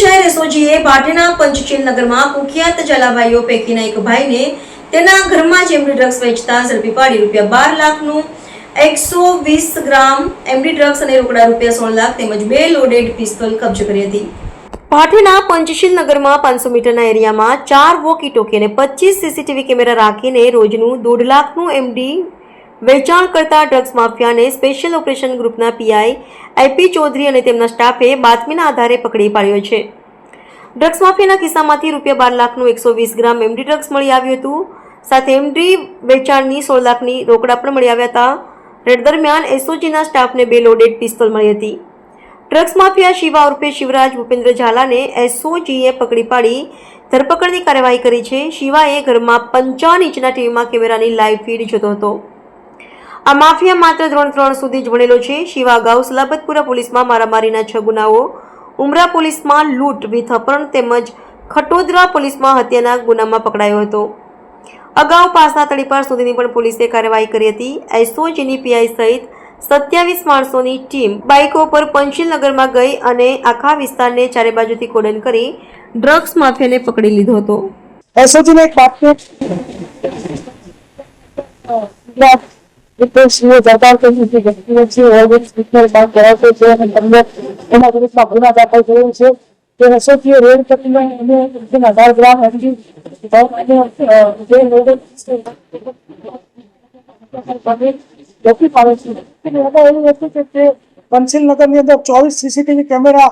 શહેર એસઓજીએ પાટણના પંચશીલ નગરમાં કુખ્યાત જલાભાઈઓ પૈકીના એક ભાઈને તેના ઘરમાં જ એમડી ડ્રગ્સ વેચતા ઝડપી પાડી રૂપિયા બાર લાખનું એકસો વીસ ગ્રામ એમડી ડ્રગ્સ અને રોકડા રૂપિયા સોળ લાખ તેમજ બે લોડેડ પિસ્તોલ કબજે કરી હતી. પાટણના પંચશીલ નગરમાં પાંચસો મીટરના એરિયામાં ચાર વોકી ટોકી અને પચીસ સીસીટીવી કેમેરા રાખીને રોજનું દોઢ લાખનું એમડી વેચાણ કરતા ડ્રગ્સ માફિયાને સ્પેશિયલ ઓપરેશન ગ્રુપના પીઆઈ આઈપી ચૌધરી અને તેમના સ્ટાફે બાતમીના આધારે પકડી પાડ્યો છે. ડ્રગ્સ માફિયાના ખિસ્સામાંથી રૂપિયા બાર લાખનું એકસો વીસ ગ્રામ એમડી ડ્રગ્સ મળી આવ્યું હતું. સાથે એમડી વેચાણની સોળ લાખની રોકડા પણ મળી આવ્યા હતા. રેડ દરમિયાન એસઓજીના સ્ટાફને બે લોડેડ પિસ્તોલ મળી હતી. ડ્રગ્સ માફિયા શિવા ઉર્ફે શિવરાજ ભૂપેન્દ્ર ઝાલાને એસઓજીએ પકડી પાડી. ધરપકડની કાર્યવાહી કરી છે. શિવાએ ઘરમાં પંચાવન ઇંચના ટીવીમાં કેમેરાની લાઈવ ફીડ જોતો હતો. આ માફિયા માત્ર ધોરણ ત્રણ સુધી જ ભણેલો છે. શિવા અગાઉ સલાબતપુરા પોલીસમાં મારામારીના છ ગુનાઓ, ઉમરા પોલીસમાં લૂંટ વિથ અપહરણ તેમજ ખટોદરા પોલીસમાં હત્યાના ગુનામાં પકડાયો હતો. અગાઉ પાસના તળીપાર સુધીની પણ પોલીસે કાર્યવાહી કરી હતી. એસઓજીની પીઆઈ સહિત સત્યાવીસ માણસોની ટીમ બાઇકો પર પંચીલ નગરમાં ગઈ અને આખા વિસ્તારને ચારે બાજુથી કોડન કરી ડ્રગ્સ માફિયાને પકડી લીધો હતો. એસઓજીને એક બાતમી કે તે એસઓજીએ રેડ અંદર ચોવીસ સીસીટીવી કેમેરા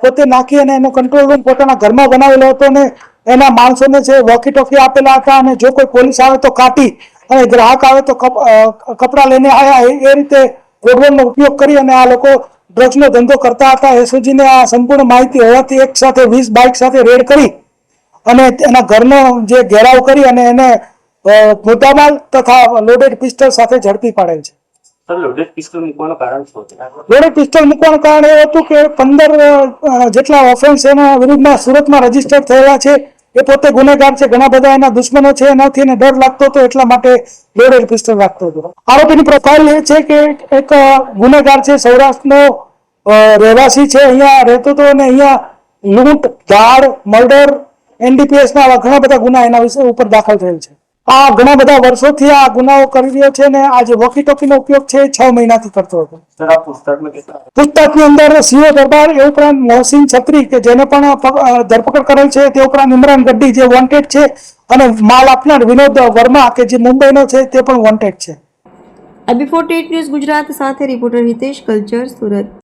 પોતે નાખી અને એનો કંટ્રોલ રૂમ પોતાના ઘરમાં બનાવેલો હતો અને એના માણસોને જે વોકી ટોકી આપેલા હતા અને જો કોઈ પોલીસ આવે તો કાપી અને ગ્રાહક આવે તો કપડાં લઈને આવ્યા એ રીતે ગોડવનનો ઉપયોગ કરી અને આ લોકો ડ્રગ્સનો ધંધો કરતા હતા. એસઓજીને આ સંપૂર્ણ માહિતી હોવાથી એક સાથે વીસ બાઇક સાથે રેડ કરી અને એના ઘરનો જે ઘેરાવ કરી અને એને મુદ્દામાલ તથા લોડેડ પિસ્ટલ સાથે ઝડપી પાડેલ છે. લોડેડ પિસ્ટલ મૂકવાનું કારણ શું લોડેડ પિસ્તોલ મૂકવાનું કારણ એ હતું કે પંદર જેટલા ઓફેન્સ એના વિરુદ્ધમાં સુરતમાં રજિસ્ટર થયેલા છે. એ પોતે ગુનેગાર છે, ઘણા બધા એના દુશ્મનો છે, એનાથી એને ડર લાગતો હતો, એટલા માટે લોડેડ પિસ્તોલ રાખતો હતો. આરોપીની પ્રોફાઇલ એ છે કે એક ગુનેગાર છે, સૌરાષ્ટ્રનો રહેવાસી છે, અહીંયા રહેતો હતો અને અહીંયા લૂંટ ધાડ મર્ડર, એનડીપીએસના ઘણા બધા ગુના એના વિશે ઉપર દાખલ થયેલ છે. આ ઘણા બધા વર્ષોથી આ ગુનાઓ કરી રહ્યો છે ને આ જે વોકી ટોકીનો ઉપયોગ છે છ મહિનાથી કરતો હતો. પુસ્તકની પુસ્તકની અંદર સીઓ દરબાર એ ઉપરાંત મોહસિન છત્રી કે જેને પણ ધરપકડ કરેલ છે તે ઉપરાંત ઇમરાન ગડ્ડી જે વોન્ટેડ છે અને માલ આપનાર વિનોદ વર્મા કે જે મુંબઈનો છે તે પણ વોન્ટેડ છે. આ બિફોર ટેટ ન્યૂઝ ગુજરાત સાથે રિપોર્ટર હિતેશ કલ્ચર સુરત.